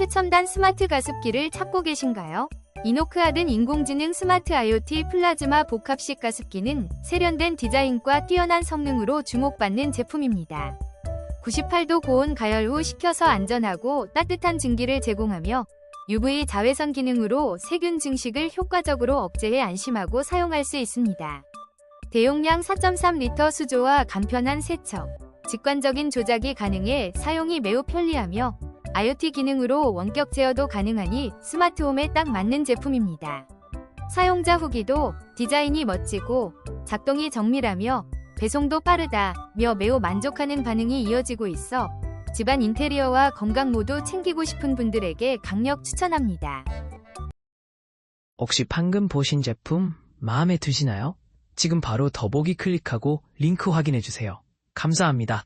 최첨단 스마트 가습기를 찾고 계신가요? 이노크아든 인공지능 스마트 IoT 플라즈마 복합식 가습기는 세련된 디자인과 뛰어난 성능으로 주목받는 제품입니다. 98도 고온 가열 후 식혀서 안전하고 따뜻한 증기를 제공하며 UV 자외선 기능으로 세균 증식을 효과적으로 억제해 안심하고 사용할 수 있습니다. 대용량 4.3리터 수조와 간편한 세척, 직관적인 조작이 가능해 사용이 매우 편리하며 IoT 기능으로 원격 제어도 가능하니 스마트홈에 딱 맞는 제품입니다. 사용자 후기도 디자인이 멋지고 작동이 정밀하며 배송도 빠르다며 매우 만족하는 반응이 이어지고 있어 집안 인테리어와 건강 모두 챙기고 싶은 분들에게 강력 추천합니다. 혹시 방금 보신 제품 마음에 드시나요? 지금 바로 더보기 클릭하고 링크 확인해주세요. 감사합니다.